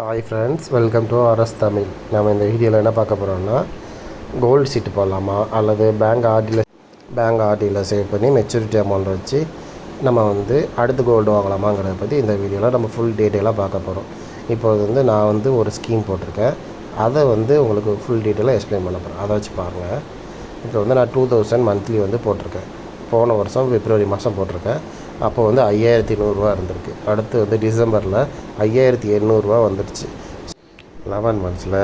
Hi friends welcome to RS Tamil நம்ம இந்த வீடியோவில் என்ன பார்க்க போகிறோம்னா கோல்டு சீட்டு போடலாமா? அல்லது பேங்க் ஆர்டியில் பேங்க் ஆர்டியில் சேவ் பண்ணி மெச்சூரிட்டி அமௌண்ட் வச்சு நம்ம வந்து அடுத்து கோல்டு வாங்கலாமாங்கிறத பற்றி இந்த வீடியோவில் நம்ம ஃபுல் டீட்டெயிலாக பார்க்க போகிறோம் இப்போ வந்து நான் வந்து ஒரு ஸ்கீம் போட்டிருக்கேன். அதை வந்து உங்களுக்கு ஃபுல் டீட்டெயிலாக எக்ஸ்பிளைன் பண்ண போகிறேன் அதை வச்சு பாருங்கள் இப்போ வந்து நான் டூ தௌசண்ட் மந்த்லி வந்து போட்டிருக்கேன். போன வருஷம் பிப்ரவரி மாதம் போட்டிருக்கேன். அப்போ வந்து ஐயாயிரத்தி நூறுரூவா இருந்திருக்கு. அடுத்து வந்து டிசம்பரில் ஐயாயிரத்தி எண்ணூறுரூவா வந்துடுச்சு. லெவன் மந்த்ஸில்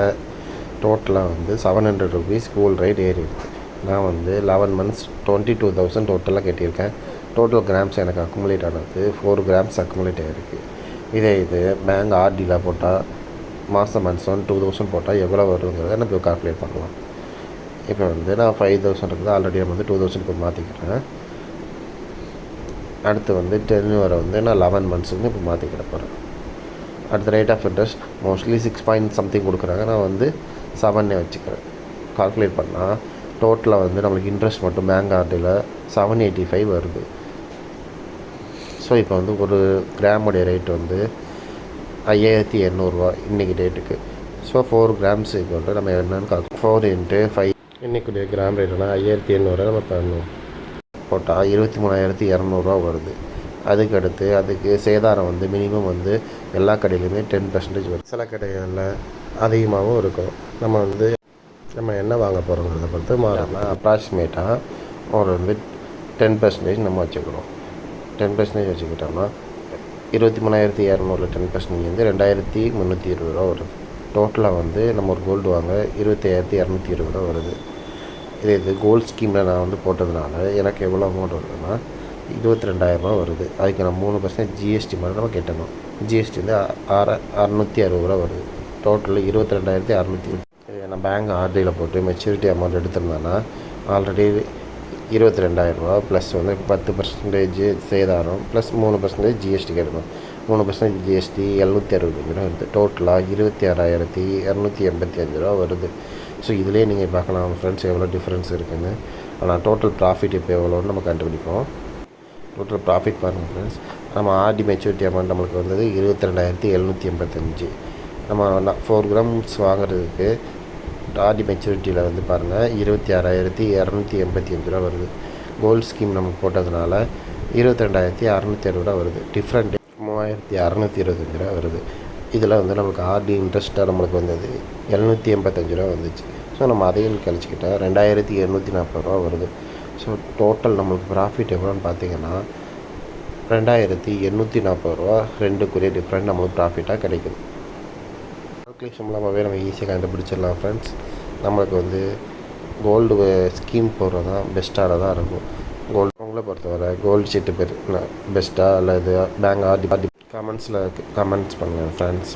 டோட்டலாக வந்து seven hundred rupees cool right ஏறி நான் வந்து eleven months twenty two thousand டோட்டலாக கட்டியிருக்கேன். டோட்டல் கிராம்ஸ் எனக்கு அக்குமுலேட் ஆனது ஃபோர் கிராம்ஸ் அக்குமுலேட் ஆகிருக்கு இதே இது பேங்க் ஆர்டியில் போட்டால் மாதம் மந்த்ஸ் ஒன் டூ தௌசண்ட் போட்டால் எவ்வளோ வருங்கிறத நம்ம கால்குலேட் பண்ணலாம். இப்போ வந்து நான் ஃபைவ் தௌசண்ட் இருக்குது? ஆல்ரெடி நம்ம வந்து டூ தௌசண்ட்க்கு மாற்றிக்கிறேன் அடுத்து வந்து டென்யூவரை வந்து நான் லெவன் மந்த்ஸுக்கு இப்போ மாற்றிக்கிட போகிறேன் அடுத்த rate of interest mostly six point something கொடுக்குறாங்க. நான் வந்து செவன்னே வச்சுக்கிறேன். கால்குலேட் பண்ணால் டோட்டலாக வந்து நம்மளுக்கு இன்ட்ரெஸ்ட் மட்டும் பேங்க் ஆர்டில் செவன் எயிட்டி ஃபைவ் வருது. ஸோ இப்போ வந்து ஒரு கிராமுடைய ரேட் வந்து ஐயாயிரத்தி எண்ணூறுரூவா இன்றைக்கி டேட்டுக்கு ஸோ ஃபோர் கிராம்ஸ் வந்து நம்ம என்னென்னு கால் ஃபோர் இன்ட்டு ஃபைவ் இன்றைக்குடைய கிராம் ரேட்னா ஐயாயிரத்தி எண்ணூறுரூவா நம்ம பண்ணணும் போட்டால் இருபத்தி மூணாயிரத்தி இரநூறுவா வருது. அதுக்கு அடுத்து அதுக்கு சேதாரம் வந்து மினிமம் வந்து எல்லா கடையிலுமே டென் பர்சன்டேஜ் வரும் சில கடைகளில் அதிகமாகவும் இருக்கும். நம்ம வந்து நம்ம என்ன வாங்க போகிறோங்கிறத பொறுத்து மாறலாம் அப்ராக்சிமேட்டாக ஒரு வந்து டென் பர்சன்டேஜ் நம்ம வச்சுக்கிறோம். டென் பர்சன்டேஜ் வச்சுக்கிட்டோம்னா இருபத்தி மூணாயிரத்தி இரநூறுல டென் பர்சன்டேஜ் வந்து ரெண்டாயிரத்தி முந்நூற்றி இருபது ரூபா வருது. டோட்டலாக வந்து நம்ம ஒரு கோல்டு வாங்க இருபத்தாயிரத்தி இரநூத்தி இருபது ரூபா வருது. இதே இது கோல்ட் ஸ்கீமில் நான் வந்து போட்டதுனால எனக்கு எவ்வளோ அமௌண்ட் வருதுன்னா இருபத்தி ரெண்டாயிரரூபா வருது. அதுக்கு நான் மூணு பர்சன்ட் ஜிஎஸ்டி மாதிரி நம்ம கட்டணும். ஜிஎஸ்டி வந்து ஆற அறநூற்றி அறுபது ரூபா வருது. டோட்டலில் இருபத்தி ரெண்டாயிரத்தி அறநூற்றி நான் பேங்க் ஆர்டியில் போட்டு மெச்சூரிட்டி அமௌண்ட் எடுத்திருந்தேன்னா ஆல்ரெடி இருபத்தி ரெண்டாயிரரூபா ப்ளஸ் வந்து பத்து பர்சன்டேஜ் சேதாரம் ப்ளஸ் மூணு பர்சன்டேஜ் ஜிஎஸ்டி கட்டணும். மூணு பர்சன்ட் ஜிஎஸ்டி எழுநூற்றி அறுபத்தஞ்சு ரூபா வருது டோட்டலாக இருபத்தி ஆறாயிரத்தி இரநூத்தி எண்பத்தி அஞ்சு ரூபா வருது. ஸோ இதிலே நீங்கள் பார்க்கலாம் ஃப்ரெண்ட்ஸ் எவ்வளோ டிஃப்ரென்ஸ் இருக்குதுன்னு ஆனால் டோட்டல் ப்ராஃபிட் இப்போ எவ்வளோன்னு நம்ம கண்டுபிடிப்போம். டோட்டல் ப்ராஃபிட் பாருங்கள் ஃப்ரெண்ட்ஸ் நம்ம ஆர்டி மெச்சூரிட்டி அமௌண்ட் நம்மளுக்கு வந்தது இருபத்தி ரெண்டாயிரத்தி எழுநூற்றி எண்பத்தஞ்சு நம்ம ஃபோர் கிராம்ஸ் வாங்குறதுக்கு ஆர்டி மெச்சூரிட்டியில் வந்து பாருங்கள் இருபத்தி ஆறாயிரத்தி இரநூத்தி எண்பத்தி அஞ்சு ரூபா வருது. கோல்டு ஸ்கீம் நம்ம போட்டதுனால இருபத்தி ரெண்டாயிரத்தி அறநூற்றி அறுபது ரூபா வருது. டிஃப்ரெண்ட் ஆயிரத்தி அறநூற்றி இருபத்தஞ்சி ரூபா வருது. இதில் வந்து நம்மளுக்கு ஆர்டி இன்ட்ரெஸ்ட்டாக நம்மளுக்கு வந்தது எழுநூற்றி எண்பத்தஞ்சு ரூபா வந்துச்சு. ஸோ நம்ம அதையும் கழிச்சிக்கிட்டால் ரெண்டாயிரத்தி எழுநூற்றி நாற்பது ரூபா வருது. ஸோ டோட்டல் நம்மளுக்கு ப்ராஃபிட் எவ்வளோன்னு பார்த்தீங்கன்னா ரெண்டாயிரத்தி எண்ணூற்றி நாற்பது ரூபா ரெண்டுக்குரிய டிஃப்ரெண்ட் நம்மளுக்கு ப்ராஃபிட்டாக கிடைக்குது. கால்குலேஷன் மூலமாகவே நம்ம ஈஸியாக கண்டுபிடிச்சிடலாம் ஃப்ரெண்ட்ஸ் நம்மளுக்கு வந்து கோல்டு ஸ்கீம் போடுறது தான் பெஸ்ட்டாக இருக்கும். கோல்டு உங்களை பொறுத்தவரை கோல்டு சீட்டு பெரு பெஸ்ட்டாக அல்லது பேங்க் ஆர்டி கமெண்ட்ஸில் கமெண்ட்ஸ் பண்ணுங்கள் ஃப்ரெண்ட்ஸ்